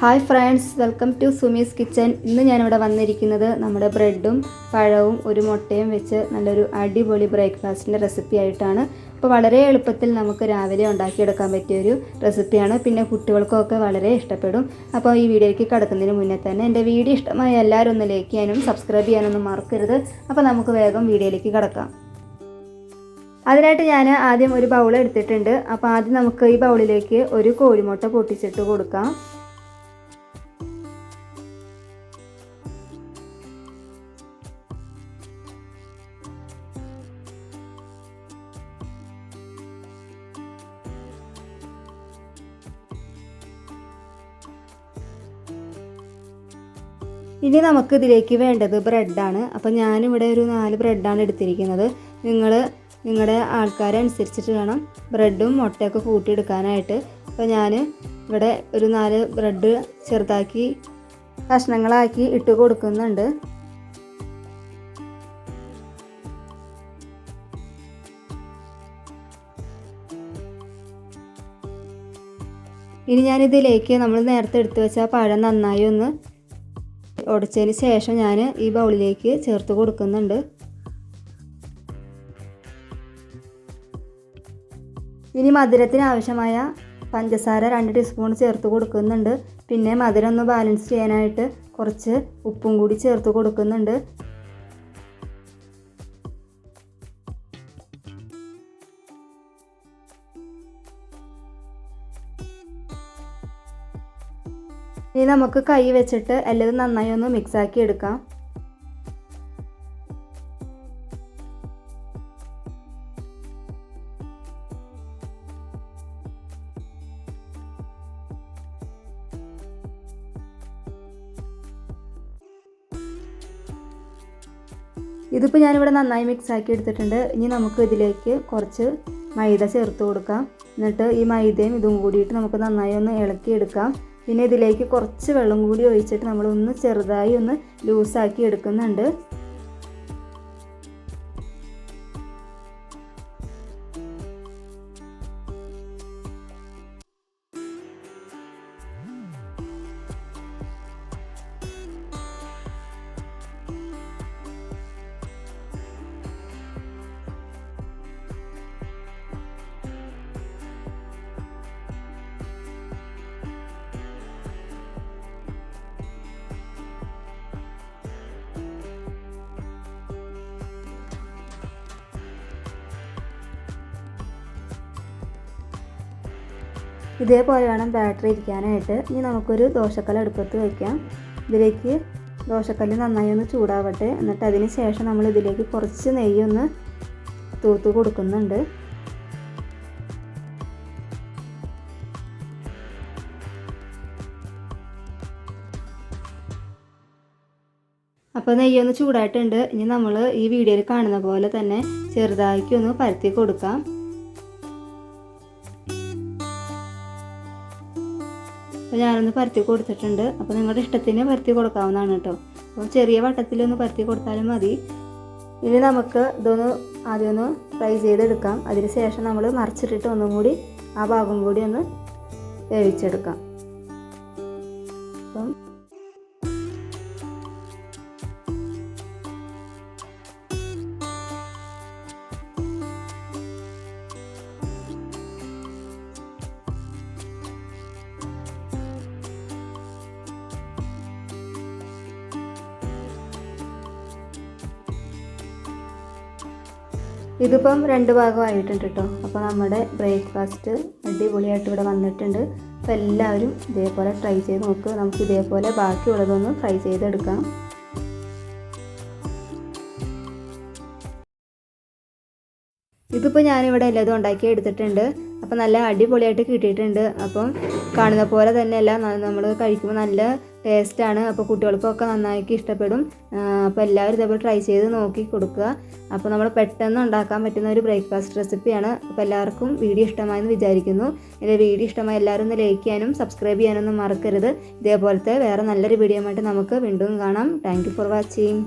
Hi friends welcome to Sumi's kitchen ഇന്ന് ഞാനിവിടെ വന്നിരിക്കുന്നത് നമ്മുടെ ബ്രെഡും പഴവും ഒരു മുട്ടയും വെച്ച് നല്ലൊരു അടിപൊളി ബ്രേക്ക്ഫാസ്റ്റിന്റെ റെസിപ്പി ആയിട്ടാണ്. അപ്പോൾ വളരെ എളുപ്പത്തിൽ നമുക്ക് രാവിലെ ഉണ്ടാക്കിയെടുക്കാൻ പറ്റിയൊരു റെസിപ്പിയാണ് പിന്നെ കുട്ടികൾക്കൊക്കെ വളരെ ഇഷ്ടപ്പെടും. അപ്പോൾ ഈ വീഡിയോയ്ക്ക് കിടക്കുന്നതിന് മുന്നേ തന്നെ എന്റെ വീഡിയോ ഇഷ്ടമായ എല്ലാവരും ഒന്ന് ലൈക്ക് ചെയ്യാനും സബ്സ്ക്രൈബ് ചെയ്യാനൊന്നും മറക്കരുത്. അപ്പോൾ നമുക്ക് വേഗം വീഡിയോയിലേക്ക് കിടക്കാം. അതിനായിട്ട് ഞാൻ ആദ്യം ഒരു ബൗൾ എടുത്തിട്ടുണ്ട്. അപ്പോൾ ആദ്യം നമുക്ക് ഈ ബൗളിലേക്ക് ഒരു കോഴിമുട്ട പൊട്ടിച്ചിട്ട് കൊടുക്കാം. ഇനി നമുക്ക് ഇതിലേക്ക് വേണ്ടത് ബ്രെഡാണ്. അപ്പോൾ ഞാനിവിടെ ഒരു നാല് ബ്രെഡാണ് എടുത്തിരിക്കുന്നത്. നിങ്ങൾ നിങ്ങളുടെ ആൾക്കാരനുസരിച്ചിട്ട് വേണം ബ്രെഡും മുട്ടയൊക്കെ കൂട്ടിയെടുക്കാനായിട്ട്. അപ്പോൾ ഞാൻ ഇവിടെ ഒരു നാല് ബ്രെഡ് ചെറുതാക്കി കഷ്ണങ്ങളാക്കി ഇട്ട് കൊടുക്കുന്നുണ്ട്. ഇനി ഞാനിതിലേക്ക് നമ്മൾ നേരത്തെ എടുത്തു വെച്ച പഴം നന്നായി ഒന്ന് ഉടച്ചതിന് ശേഷം ഞാൻ ഈ ബൗളിലേക്ക് ചേർത്ത് കൊടുക്കുന്നുണ്ട്. ഇനി മധുരത്തിന് ആവശ്യമായ പഞ്ചസാര രണ്ട് ടീസ്പൂൺ ചേർത്ത് കൊടുക്കുന്നുണ്ട്. പിന്നെ മധുരം ഒന്ന് ബാലൻസ് ചെയ്യാനായിട്ട് കുറച്ച് ഉപ്പും കൂടി ചേർത്ത് കൊടുക്കുന്നുണ്ട്. ഇനി നമുക്ക് കൈ വെച്ചിട്ട് എല്ലാം നന്നായി ഒന്ന് മിക്സാക്കി എടുക്കാം. ഇതിപ്പോൾ ഞാനിവിടെ നന്നായി മിക്സ് ആക്കി എടുത്തിട്ടുണ്ട്. ഇനി നമുക്ക് ഇതിലേക്ക് കുറച്ച് മൈദ ചേർത്ത് കൊടുക്കാം. എന്നിട്ട് ഈ മൈദയും ഇതും കൂടിയിട്ട് നമുക്ക് നന്നായി ഒന്ന് ഇളക്കി എടുക്കാം പിന്നെ ഇതിലേക്ക് കുറച്ച് വെള്ളം കൂടി ഒഴിച്ചിട്ട് നമ്മൾ ഒന്ന് ചെറുതായി ഒന്ന് ലൂസാക്കി എടുക്കുന്നുണ്ട്. ഇതേപോലെ വേണം ബാറ്ററി ഇരിക്കാനായിട്ട്. ഇനി നമുക്കൊരു ദോശക്കല്ല് അടുപ്പത്ത് വയ്ക്കാം ഇതിലേക്ക് ദോശക്കല്ല് നന്നായി ഒന്ന് ചൂടാവട്ടെ. എന്നിട്ട് അതിന് ശേഷം നമ്മൾ ഇതിലേക്ക് കുറച്ച് നെയ്യൊന്ന് തൂത്ത് കൊടുക്കുന്നുണ്ട്. അപ്പോൾ നെയ്യൊന്ന് ചൂടായിട്ടുണ്ട്. ഇനി നമ്മൾ ഈ വീഡിയോയിൽ കാണുന്ന പോലെ തന്നെ ചെറുതാക്കി ഒന്ന് പരത്തി കൊടുക്കാം. അപ്പോൾ ഞാനൊന്ന് പരത്തി കൊടുത്തിട്ടുണ്ട്. അപ്പോൾ നിങ്ങളുടെ ഇഷ്ടത്തിന് പരത്തി കൊടുക്കാവുന്നതാണ് കേട്ടോ. അപ്പോൾ ചെറിയ വട്ടത്തിലൊന്ന് പരത്തി കൊടുത്താലും മതി. ഇനി നമുക്ക് ഇതൊന്ന് ആദ്യം ഒന്ന് ഫ്രൈ ചെയ്തെടുക്കാം. അതിന് ശേഷം നമ്മൾ മറിച്ചിട്ടിട്ട് ഒന്നും കൂടി ആ ഭാഗം കൂടി ഒന്ന് വേവിച്ചെടുക്കാം. അപ്പം ഇതിപ്പം രണ്ട് ഭാഗമായിട്ടുണ്ട് കേട്ടോ. അപ്പോൾ നമ്മുടെ ബ്രേക്ക്ഫാസ്റ്റ് അടിപൊളിയായിട്ട് ഇവിടെ വന്നിട്ടുണ്ട്. അപ്പോൾ എല്ലാവരും ഇതേപോലെ ട്രൈ ചെയ്ത് നോക്കുക നമുക്ക് ഇതേപോലെ ബാക്കിയുള്ളതൊന്ന് ഫ്രൈ ചെയ്തെടുക്കാം ഇതിപ്പോൾ ഞാനിവിടെ എല്ലാതും ഉണ്ടാക്കി എടുത്തിട്ടുണ്ട്. അപ്പോൾ നല്ല അടിപൊളിയായിട്ട് കിട്ടിയിട്ടുണ്ട്. അപ്പം കാണുന്ന പോലെ തന്നെയല്ല നമ്മൾ കഴിക്കുമ്പോൾ നല്ല ടേസ്റ്റാണ് അപ്പോൾ കുട്ടികൾക്കൊക്കെ നന്നായിട്ട് ഇഷ്ടപ്പെടും. അപ്പോൾ എല്ലാവരും ഇതേപോലെ ട്രൈ ചെയ്ത് നോക്കി കൊടുക്കുക. അപ്പോൾ നമ്മൾ പെട്ടെന്ന് ഉണ്ടാക്കാൻ പറ്റുന്ന ഒരു ബ്രേക്ക്ഫാസ്റ്റ് റെസിപ്പിയാണ് അപ്പോൾ എല്ലാവർക്കും വീഡിയോ ഇഷ്ടമായെന്ന് വിചാരിക്കുന്നു. എന്റെ വീഡിയോ ഇഷ്ടമായി എല്ലാവരും ഒന്ന് ലൈക്ക് ചെയ്യാനും സബ്സ്ക്രൈബ് ചെയ്യാനൊന്നും മറക്കരുത്. ഇതേപോലത്തെ വേറെ നല്ലൊരു വീഡിയോ ആയിട്ട് നമുക്ക് വീണ്ടും കാണാം. Thank for watching